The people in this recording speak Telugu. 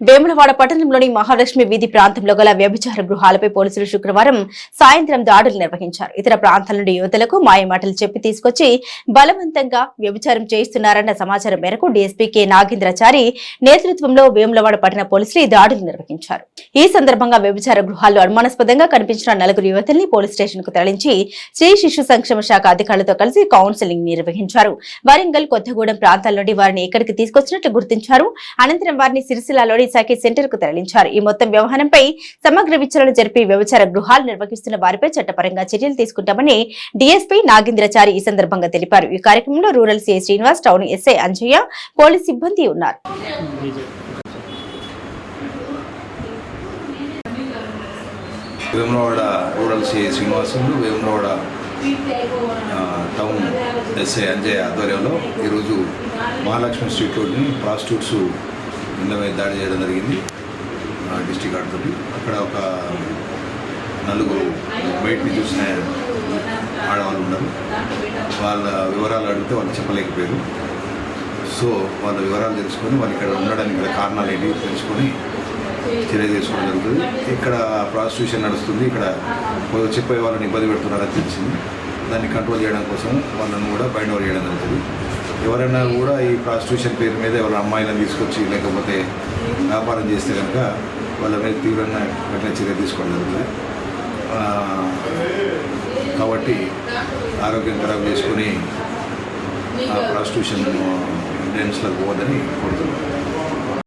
వేములవాడ పట్టణంలోని మహాలక్ష్మి వీధి ప్రాంతంలో గల వ్యభిచార గృహాలపై పోలీసులు శుక్రవారం సాయంత్రం దాడులు నిర్వహించారు. ఇతర ప్రాంతాల నుండి యువతలకు మాయమాటలు చెప్పి తీసుకొచ్చి బలవంతంగా వ్యభిచారం చేయిస్తున్నారన్న సమాచారం మేరకు డీఎస్పీ కె నాగేంద్రచారి నేతృత్వంలో వేములవాడ పట్టణ పోలీసులు ఈ దాడులు నిర్వహించారు. ఈ సందర్భంగా వ్యభిచార గృహాల్లో అనుమానాస్పదంగా కనిపించిన నలుగురు యువతల్ని పోలీస్ స్టేషన్కు తరలించి స్త్రీ శిశు సంక్షేమ శాఖ అధికారులతో కలిసి కౌన్సిలింగ్ నిర్వహించారు. వరంగల్ కొత్తగూడెం ప్రాంతాల నుండి వారిని ఇక్కడికి తీసుకొచ్చినట్లు గుర్తించారు. అనంతరం వారిని సిరిసిల్లాలోని సఖీ సెంటర్కు తరలించారు. ఈ మొత్తం వ్యవహారంపై సమగ్ర విచారణ జరిపి వ్యభిచార గృహాలు నిర్వహిస్తున్న వారిపై చట్టపరంగా చర్యలు తీసుకుంటామని డీఎస్పీ నాగేంద్రచారి ఈ సందర్భంగా తెలిపారు. ఈ కార్యక్రమంలో rural CI Srinivas town SI Anjaiah police సిబ్బంది ఉన్నారు. Vemulawada rural CI Srinivasulu Vemulawada town SI Anjay ఆధ్వర్యంలో ఈరోజు మహాలక్ష్మి స్ట్రీట్లోని ప్రాస్టిట్యూట్స్ నిన్న దాడి చేయడం జరిగింది. డిస్టిక్ ఆడుతుంది అక్కడ ఒక నలుగురు బయటని చూసిన ఆడవాళ్ళు ఉన్నారు. వాళ్ళ వివరాలు అడిగితే వాళ్ళు చెప్పలేకపోయారు. సో వాళ్ళ వివరాలు తెలుసుకొని వాళ్ళు ఇక్కడ ఉండడానికి గల కారణాలు ఏంటి తెలుసుకొని చర్య తీసుకోవడం జరుగుతుంది. ఇక్కడ ప్రాసిక్యూషన్ నడుస్తుంది. ఇక్కడ చెప్పే వాళ్ళని ఇబ్బంది పెడుతున్నారని తెలిసింది. దాన్ని కంట్రోల్ చేయడం కోసం వాళ్ళని కూడా బైండ్ ఓవర్ చేయడం జరుగుతుంది. ఎవరైనా కూడా ఈ ప్రాస్టిట్యూషన్ పేరు మీద ఎవరైనా అమ్మాయిలను తీసుకొచ్చి లేకపోతే వ్యాపారం చేస్తే కనుక వాళ్ళ మీద తీవ్రంగా కఠిన చర్య తీసుకోవడం జరుగుతుంది. కాబట్టి ఆరోగ్యం ఖరాబ్ చేసుకొని ఆ ప్రాస్టిట్యూషన్ డ్యాన్స్లకు పోవద్దని కోరుతున్నాను